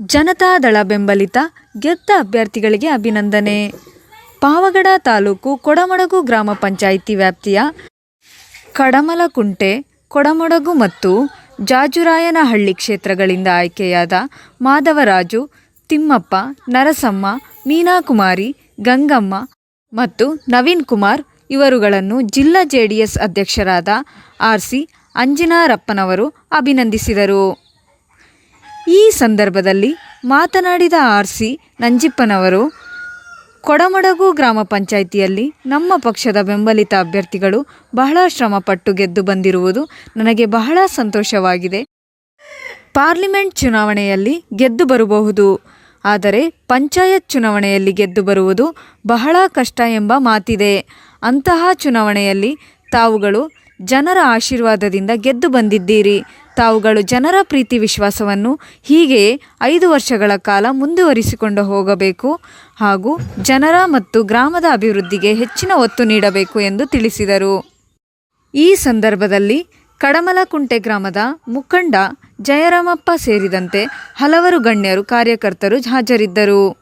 ಜನತಾದಳ ಬೆಂಬಲಿತ ಗೆದ್ದ ಅಭ್ಯರ್ಥಿಗಳಿಗೆ ಅಭಿನಂದನೆ. ಪಾವಗಡ ತಾಲೂಕು ಕೊಡಮಡಗು ಗ್ರಾಮ ಪಂಚಾಯಿತಿ ವ್ಯಾಪ್ತಿಯ ಕಡಮಲಕುಂಟೆ, ಕೊಡಮಡಗು ಮತ್ತು ಜಾಜುರಾಯನಹಳ್ಳಿ ಕ್ಷೇತ್ರಗಳಿಂದ ಆಯ್ಕೆಯಾದ ಮಾಧವರಾಜು, ತಿಮ್ಮಪ್ಪ, ನರಸಮ್ಮ, ಮೀನಾಕುಮಾರಿ, ಗಂಗಮ್ಮ ಮತ್ತು ನವೀನ್ ಕುಮಾರ್ ಇವರುಗಳನ್ನು ಜಿಲ್ಲಾ ಜೆಡಿಎಸ್ ಅಧ್ಯಕ್ಷರಾದ ಆರ್ ಸಿ ಅಂಜಿನಾರಪ್ಪನವರು ಅಭಿನಂದಿಸಿದರು. ಈ ಸಂದರ್ಭದಲ್ಲಿ ಮಾತನಾಡಿದ ಆರ್ ಸಿ ನಂಜಿಪ್ಪನವರು, ಕೊಡಮಡಗು ಗ್ರಾಮ ಪಂಚಾಯಿತಿಯಲ್ಲಿ ನಮ್ಮ ಪಕ್ಷದ ಬೆಂಬಲಿತ ಅಭ್ಯರ್ಥಿಗಳು ಬಹಳ ಶ್ರಮಪಟ್ಟು ಗೆದ್ದು ಬಂದಿರುವುದು ನನಗೆ ಬಹಳ ಸಂತೋಷವಾಗಿದೆ. ಪಾರ್ಲಿಮೆಂಟ್ ಚುನಾವಣೆಯಲ್ಲಿ ಗೆದ್ದು ಬರಬಹುದು, ಆದರೆ ಪಂಚಾಯತ್ ಚುನಾವಣೆಯಲ್ಲಿ ಗೆದ್ದು ಬರುವುದು ಬಹಳ ಕಷ್ಟ ಎಂಬ ಮಾತಿದೆ. ಅಂತಹ ಚುನಾವಣೆಯಲ್ಲಿ ತಾವುಗಳು ಜನರ ಆಶೀರ್ವಾದದಿಂದ ಗೆದ್ದು ಬಂದಿದ್ದೀರಿ. ತಾವುಗಳು ಜನರ ಪ್ರೀತಿ ವಿಶ್ವಾಸವನ್ನು ಹೀಗೆಯೇ ಐದು ವರ್ಷಗಳ ಕಾಲ ಮುಂದುವರಿಸಿಕೊಂಡು ಹೋಗಬೇಕು ಹಾಗೂ ಜನರ ಮತ್ತು ಗ್ರಾಮದ ಅಭಿವೃದ್ಧಿಗೆ ಹೆಚ್ಚಿನ ಒತ್ತು ನೀಡಬೇಕು ಎಂದು ತಿಳಿಸಿದರು. ಈ ಸಂದರ್ಭದಲ್ಲಿ ಕಡಮಲಕುಂಟೆ ಗ್ರಾಮದ ಮುಖಂಡ ಜಯರಾಮಪ್ಪ ಸೇರಿದಂತೆ ಹಲವರು ಗಣ್ಯರು ಕಾರ್ಯಕರ್ತರು ಹಾಜರಿದ್ದರು.